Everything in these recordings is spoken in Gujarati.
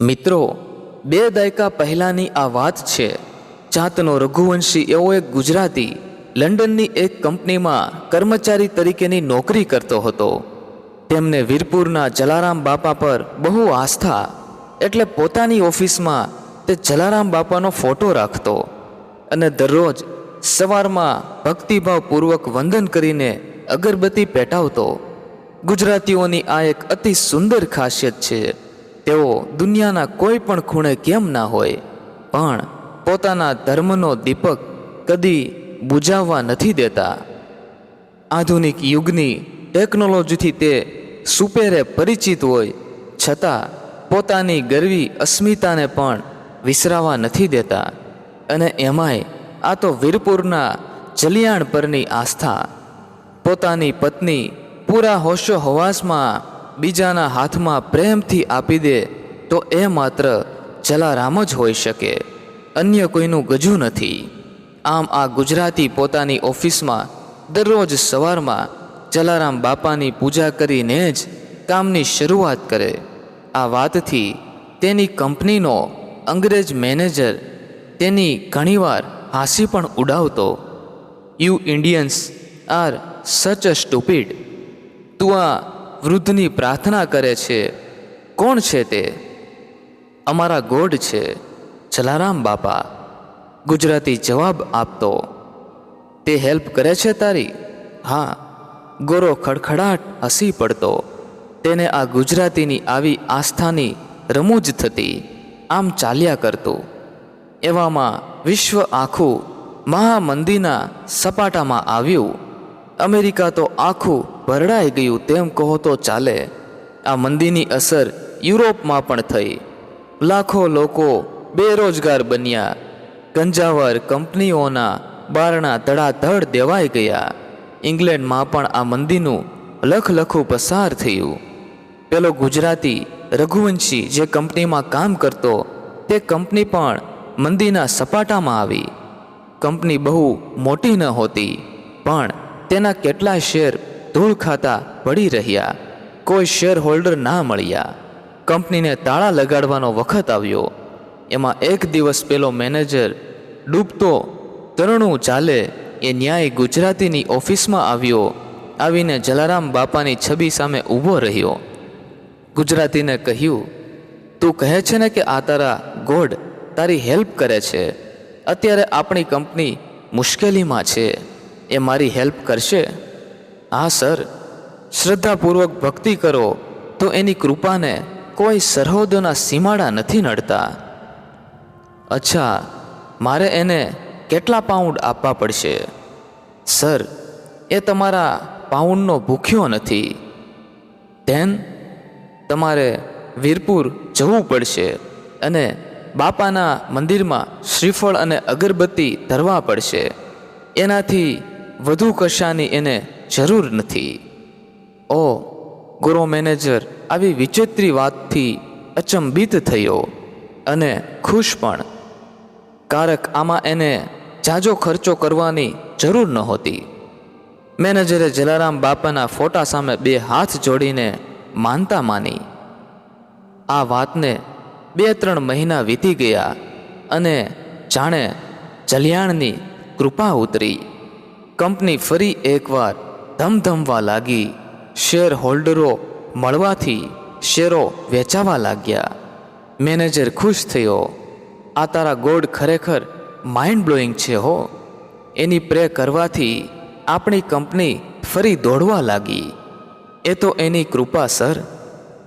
મિત્રો, બે દાયકા પહેલાંની આ વાત છે. જાતનો રઘુવંશી એવો એક ગુજરાતી લંડનની એક કંપનીમાં કર્મચારી તરીકેની નોકરી કરતો હતો. તેમને વીરપુરના જલારામ બાપા પર બહુ આસ્થા એટલે પોતાની ઓફિસમાં તે જલારામ બાપાનો ફોટો રાખતો અને દરરોજ સવારમાં ભક્તિભાવપૂર્વક વંદન કરીને અગરબત્તી પેટાવતો. ગુજરાતીઓની આ એક અતિ સુંદર ખાસિયત છે. તેઓ દુનિયાના કોઈ પણ ખૂણે કેમ ના હોય, પણ પોતાના ધર્મનો દીપક કદી બુઝાવવા નથી દેતા. આધુનિક યુગની ટેકનોલોજીથી તે સુપેરે પરિચિત હોય, છતાં પોતાની ગરવી અસ્મિતાને પણ વિસરાવા નથી દેતા. અને એમાંય આ તો વીરપુરના જલિયાણ પરની આસ્થા. પોતાની પત્ની પૂરા હોશો હવાસમાં બીજાના હાથમાં પ્રેમથી આપી દે, તો એ માત્ર જલારામ જ હોઈ શકે. અન્ય કોઈનું ગજુ નથી. આમ આ ગુજરાતી પોતાની ઓફિસમાં દરરોજ સવારમાં જલારામ બાપાની પૂજા કરીને જ કામની શરૂઆત કરે. આ વાતથી તેની કંપનીનો અંગ્રેજ મેનેજર તેની ઘણીવાર હાંસી પણ ઉડાવતો. યુ ઇન્ડિયન્સ આર સચ અ સ્ટુપિડ તું આ વૃદ્ધની પ્રાર્થના કરે છે, કોણ છે તે? અમારા ગોડ છે, જલારામ બાપા. ગુજરાતી જવાબ આપતો, તે હેલ્પ કરે છે તારી? હા. ગોરો ખડખડાટ હસી પડતો, તેને આ ગુજરાતીની આવી આસ્થાની રમૂજ થતી, આમ ચાલ્યા કરતું. એવામાં વિશ્વ આખું મહામંદીના સપાટામાં આવ્યું. અમેરિકા તો આખું ભરડાઈ ગયું તેમ કહો તો ચાલે. આ મંદીની અસર યુરોપમાં પણ થઈ. લાખો લોકો બેરોજગાર બન્યા. ગંજાવર કંપનીઓના બારણા ધડાધડ દેવાઈ ગયા. ઇંગ્લેન્ડમાં પણ આ મંદીનું લખલખું પસાર થયું. પેલો ગુજરાતી રઘુવંશી જે કંપનીમાં કામ કરતો, તે કંપની પણ મંદીના સપાટામાં આવી. કંપની બહુ મોટી ન હોતી, પણ તેના કેટલાય શેર ધૂળ ખાતા પડી રહ્યા. કોઈ શેર હોલ્ડર ના મળ્યા. કંપનીને તાળા લગાડવાનો વખત આવ્યો. એમાં એક દિવસ પેલો મેનેજર ડૂબતો તરણું ચાલે એ ન્યાય ગુજરાતીની ઓફિસમાં આવ્યો. આવીને જલારામ બાપાની છબી સામે ઊભો રહ્યો. ગુજરાતીને કહ્યું, તું કહે છે ને કે આ તારા ગોડ તારી હેલ્પ કરે છે? અત્યારે આપણી કંપની મુશ્કેલીમાં છે. એ મારી હેલ્પ કરશે? હા, સર. શ્રદ્ધાપૂર્વક ભક્તિ કરો તો એની કૃપાને કોઈ સરહદોના સીમાડા નથી નડતા. અચ્છા, મારે એને કેટલા પાઉન્ડ આપવા પડશે? સર, એ તમારા પાઉન્ડનો ભૂખ્યો નથી. તેન તમારે વીરપુર જવું પડશે અને બાપાના મંદિરમાં શ્રીફળ અને અગરબત્તી ધરવા પડશે. એનાથી વધુ કશાની એને જરૂર નથી. ઓ ગુરુ મેનેજર, આવી વિચિત્રી વાતથી અચંબિત થયો અને ખુશ પણ. કારક આમાં એને જાજો ખર્ચો કરવાની જરૂર નહોતી. મેનેજરે જલારામ બાપાના ફોટા સામે બે હાથ જોડીને માનતા માની. આ વાતને બે ત્રણ મહિના વીતી ગયા અને જાણે જલિયાણની કૃપા ઉતરી. કંપની ફરી એકવાર ધમધમવા લાગી. શેર હોલ્ડરો મળવાથી શેરો વેચાવા લાગ્યા. મેનેજર ખુશ થયો. આ તારા ગોડ ખરેખર માઇન્ડ બ્લોઈંગ છે હો. એની પ્રે કરવાથી આપણી કંપની ફરી દોડવા લાગી. એ તો એની કૃપા, સર.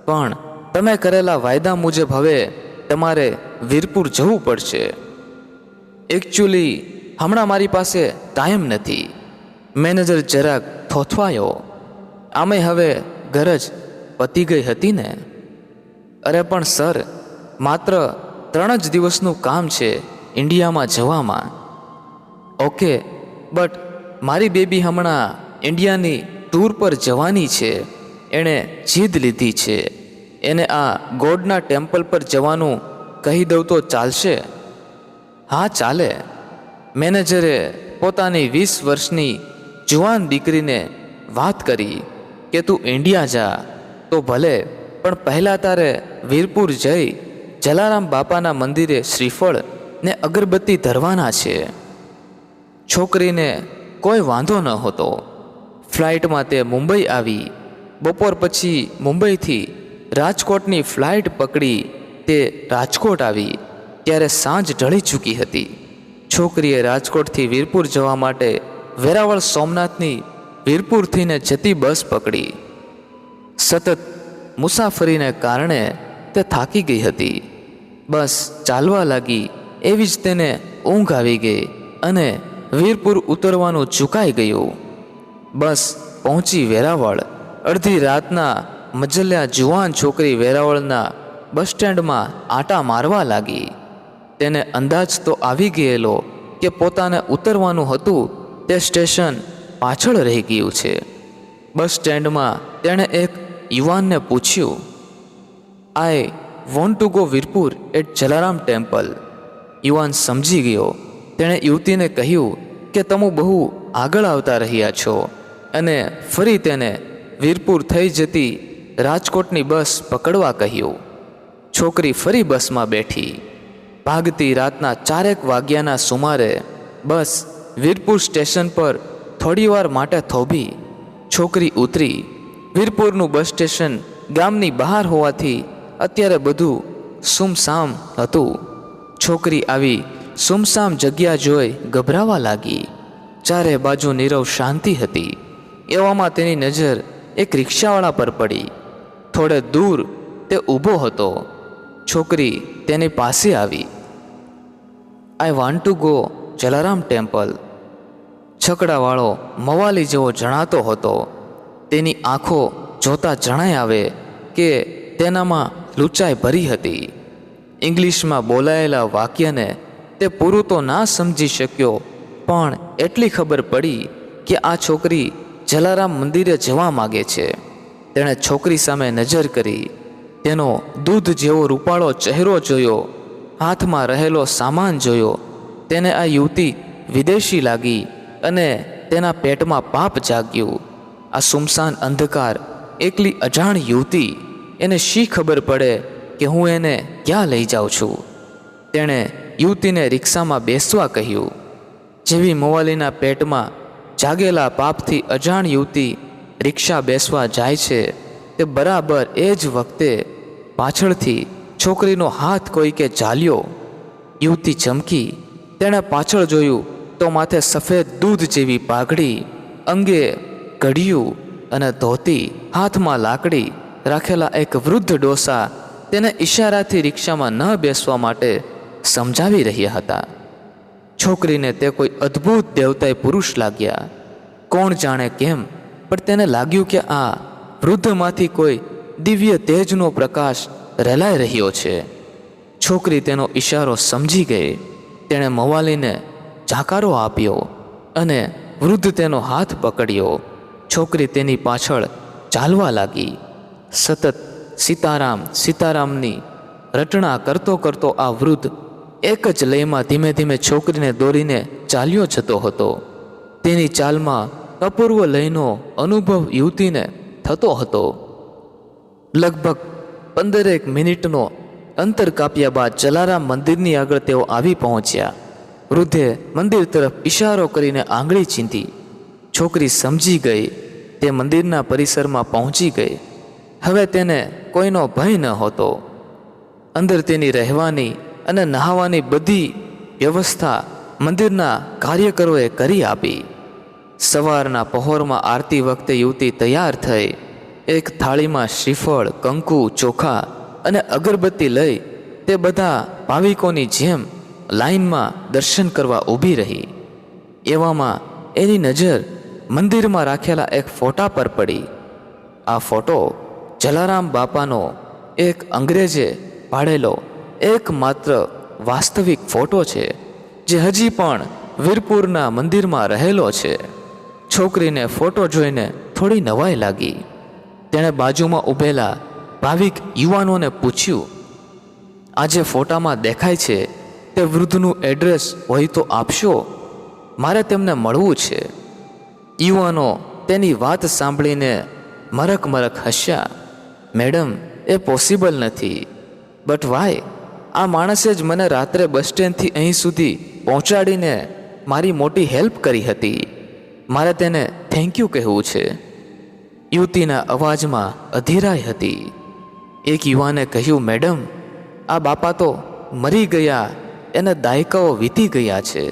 પણ તમે કરેલા વાયદા મુજબ હવે તમારે વીરપુર જવું પડશે. એકચ્યુઅલી હમણાં મારી પાસે ટાઈમ નથી. મેનેજર જરાક થોથવાયો આમે હવે ગરજ પતી ગઈ હતી ને? અરે પણ સર, માત્ર ત્રણ જ દિવસનું કામ છે ઇન્ડિયામાં જવામાં. ઓકે, બટ મારી બેબી હમણાં ઇન્ડિયાની ટૂર પર જવાની છે. એણે જીદ લીધી છે. એને આ ગોડના ટેમ્પલ પર જવાનું કહી દઉં તો ચાલશે? હા, ચાલે. મેનેજરે પોતાની વીસ વર્ષની જુવાન દીકરીને વાત કરી કે, તું ઇન્ડિયા જા, તો ભલે, પણ પહેલાં તારે વીરપુર જઈ જલારામ બાપાના મંદિરે શ્રીફળ ને અગરબત્તી ધરવાના છે. છોકરીને કોઈ વાંધો ન હતો. ફ્લાઇટમાં તે મુંબઈ આવી. બપોર પછી મુંબઈથી રાજકોટની ફ્લાઇટ પકડી તે રાજકોટ આવી, ત્યારે સાંજ ઢળી ચૂકી હતી. છોકરીએ રાજકોટથી વીરપુર જવા માટે વેરાવળ સોમનાથની વીરપુરથીને જતી બસ પકડી. સતત મુસાફરીને કારણે તે થાકી ગઈ હતી. બસ ચાલવા લાગી, એવી જ તેને ઊંઘ આવી ગઈ અને વીરપુર ઉતરવાનું ચૂકાઈ ગયું. બસ પહોંચી વેરાવળ. અડધી રાતના મજલ્યા જુવાન છોકરી વેરાવળના બસ સ્ટેન્ડમાં આટા મારવા લાગી. તેને અંદાજ તો આવી ગયેલો કે પોતાને ઉતરવાનું હતું તે સ્ટેશન પાછળ રહી ગયું છે. બસ સ્ટેન્ડમાં તેણે એક યુવાનને પૂછ્યું I want to go Virpur at Jalaram temple? યુવાન સમજી ગયો. તેણે યુવતીને કહ્યું કે, તમે બહુ આગળ આવતા રહ્યા છો. અને ફરી તેને વીરપુર થઈ જતી રાજકોટની બસ પકડવા કહ્યું. છોકરી ફરી બસમાં બેઠી. ભાગતી રાતના ચારેક વાગ્યાના સુમારે બસ વીરપુર સ્ટેશન પર થોડીવાર માટે થોભી છોકરી ઉતરી. વીરપુરનું બસ સ્ટેશન ગામની બહાર હોવાથી અત્યારે બધું સુમસામ હતું. છોકરી આવી સુમસામ જગ્યા જોઈ ગભરાવા લાગી. ચારે બાજુ નીરવ શાંતિ હતી. એવામાં તેની નજર એક રિક્ષાવાળા પર પડી. થોડે દૂર તે ઊભો હતો. છોકરી તેની પાસે આવી. I want to go Jalaram temple. છકડાવાળો મવાલી જેવો જણાતો હતો. તેની આંખો જોતા જણાય આવે કે તેનામાં લૂંચાઈ ભરી હતી. ઇંગ્લિશમાં બોલાયેલા વાક્યને તે પૂરું તો ના સમજી શક્યો, પણ એટલી ખબર પડી કે આ છોકરી જલારામ મંદિરે જવા માગે છે. તેણે છોકરી સામે નજર કરી. તેનો દૂધ જેવો રૂપાળો ચહેરો જોયો. હાથમાં રહેલો સામાન જોયો. તેને આ યુવતી વિદેશી લાગી અને તેના પેટમાં પાપ જાગ્યું. આ સુમસાન અંધકાર એકલી અજાણ યુવતી એને શી ખબર પડે કે હું એને ક્યાં લઈ જાઉં છું? તેણે યુવતીને રિક્ષામાં બેસવા કહ્યું. જેવી મોવાલીના પેટમાં જાગેલા પાપથી અજાણ યુવતી રિક્ષા બેસવા જાય છે, તે બરાબર એ જ વખતે પાછળથી છોકરીનો હાથ કોઈકે ચાલ્યો યુવતી ચમકી તેણે પાછળ જોયું તો માથે સફેદ દૂધ જેવી પાઘડી, અંગે કડિયું અને ધોતી, હાથમાં લાકડી, રાખેલા એક વૃદ્ધ ડોસા તેને ઈશારાથી રિક્ષામાં ન બેસવા માટે સમજાવી રહ્યા હતા. છોકરીને તે કોઈ અદ્ભુત દેવતાએ પુરુષ લાગ્યા. કોણ જાણે કેમ, પણ તેને લાગ્યું કે આ વૃદ્ધમાંથી કોઈ દિવ્ય તેજનો પ્રકાશ રેલાઈ રહ્યો છે. છોકરી તેનો ઈશારો સમજી ગઈ. તેણે મવાલીને જાકારો આપ્યો અને વૃદ્ધ તેનો હાથ પકડ્યો. છોકરી તેની પાછળ ચાલવા લાગી. સતત સીતારામ સીતારામની રટણા કરતો કરતો આ વૃદ્ધ એક જ લયમાં ધીમે ધીમે છોકરીને દોરીને ચાલ્યો જતો હતો. તેની ચાલમાં અપૂર્વ લયનો અનુભવ યુવતીને થતો હતો. લગભગ પંદરેક મિનિટનો અંતર કાપ્યા બાદ જલારામ મંદિરની આગળ તેઓ આવી પહોંચ્યા. વૃદ્ધે મંદિર તરફ ઈશારો કરીને આંગળી ચીંધી. છોકરી સમજી ગઈ. તે મંદિરના પરિસરમાં પહોંચી ગઈ. હવે તેને કોઈનો ભય ન હતો. અંદર તેની રહેવાની અને નહાવાની બધી વ્યવસ્થા મંદિરના કાર્યકરોએ કરી આપી. સવારના પહોરમાં આરતી વખતે યુવતી તૈયાર થઈ. એક થાળીમાં શ્રીફળ, કંકુ, ચોખા અને અગરબત્તી લઈ તે બધા ભાવિકોની જેમ લાઈનમાં દર્શન કરવા ઊભી રહી. એવામાં એની નજર મંદિરમાં રાખેલા એક ફોટા પર પડી. આ ફોટો જલારામ બાપાનો એક અંગ્રેજે પાડેલો એકમાત્ર વાસ્તવિક ફોટો છે, જે હજી પણ વીરપુરના મંદિરમાં રહેલો છે. છોકરીને ફોટો જોઈને થોડી નવાઈ લાગી. તેણે બાજુમાં ઊભેલા ભાવિક યુવાનોને પૂછ્યું આ જે ફોટામાં દેખાય છે તે વૃદ્ધનું એડ્રેસ હોય તો આપશો? મારે તેમને મળવું છે. યુવાનો તેની વાત સાંભળીને મરક મરક હસ્યા, મેડમ, એ પોસિબલ નથી. બટ વાય, આ માણસે જ મને રાત્રે બસ સ્ટેન્ડથી અહીં સુધી પહોંચાડીને મારી મોટી હેલ્પ કરી હતી. મારે તેને થેન્ક યુ કહેવું છે. યુવતીના અવાજમાં અધીરાઈ હતી. એક યુવાને કહ્યું, મેડમ, આ બાપા તો મરી ગયા, એને દાયકાઓ વીતી ગયા છે.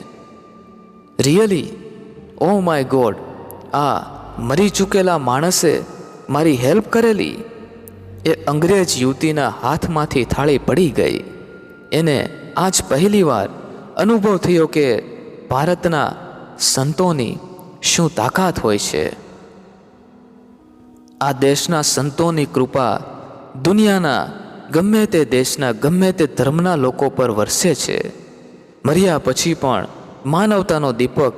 રિયલી ઓ માય ગોડ આ મરી ચૂકેલા માણસે મારી હેલ્પ કરેલી? એ અંગ્રેજ યુવતીના હાથમાંથી થાળી પડી ગઈ. એને આજ પહેલીવાર અનુભવ થયો કે ભારતના સંતોની શું તાકાત હોય છે. આ દેશના સંતોની કૃપા દુનિયાના ગમે તે દેશના, ગમે તે ધર્મના લોકો પર વરસે છે. મર્યા પછી પણ માનવતાનો દીપક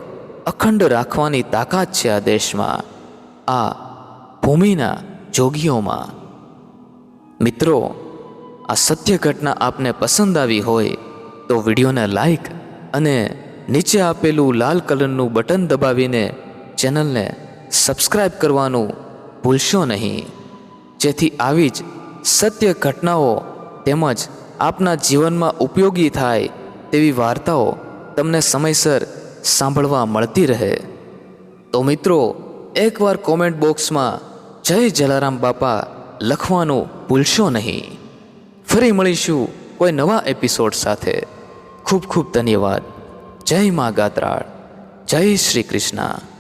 અખંડ રાખવાની તાકાત છે આ દેશમાં, આ ભૂમિના જોગીઓમાં. મિત્રો, આ સત્ય ઘટના આપને પસંદ આવી હોય તો વિડીયોને લાઈક અને નીચે આપેલું લાલ કલરનું બટન દબાવીને ચેનલને સબસ્ક્રાઈબ કરવાનું ભૂલશો નહીં. જેથી આવી જ સત્ય ઘટનાઓ તેમજ આપના જીવનમાં ઉપયોગી થાય તેવી વાર્તાઓ તમને સમયસર સાંભળવા મળતી રહે. તો મિત્રો, એકવાર કોમેન્ટ બોક્સમાં જય જલારામ બાપા લખવાનું ભૂલશો નહીં. ફરી મળીશું કોઈ નવા એપિસોડ સાથે. ખૂબ ખૂબ ધન્યવાદ. જય મા ગાત્રાળ. જય શ્રી કૃષ્ણ.